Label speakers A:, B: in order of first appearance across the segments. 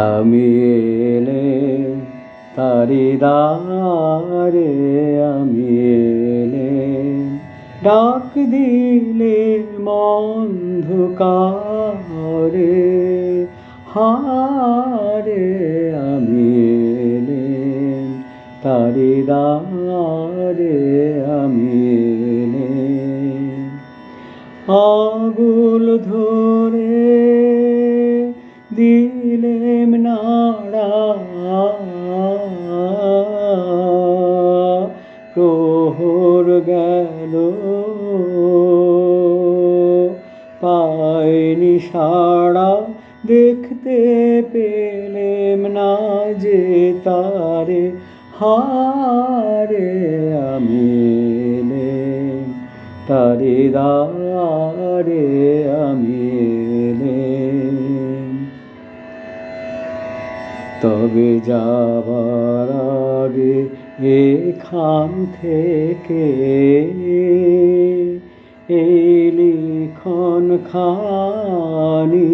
A: আমি এলে তারি দারে আমি এলে ডাক দিলে মন্ধকারে হারে আমি এলে তারি দ্বারে আমি এলে আগুল ধরে দিলেম গেল। পাইনি সাড়া দেখতে পেলেম না যে তারে, হারে আমি তারে দারে আমি তবে যাবার এখান থেকে এই লিখন খানি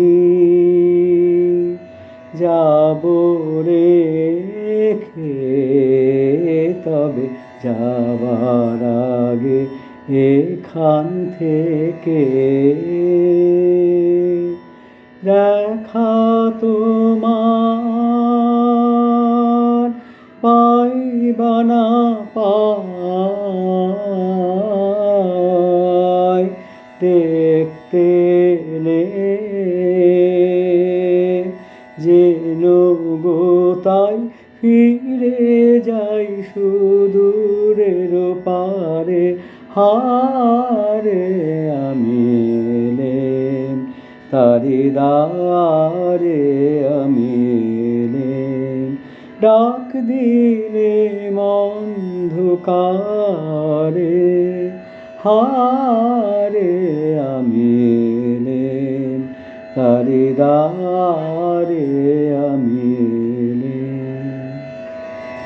A: যাব রেখে। তবে যাবার আগে এখান থেকে দেখা তোমার না পাই দেখতে যে গো তাই ফিরে যাই সুদূরের পারে হারে আমি তারি দারে আমি ডাক দিলে মন্ধকারে হারে আমি তারি দারে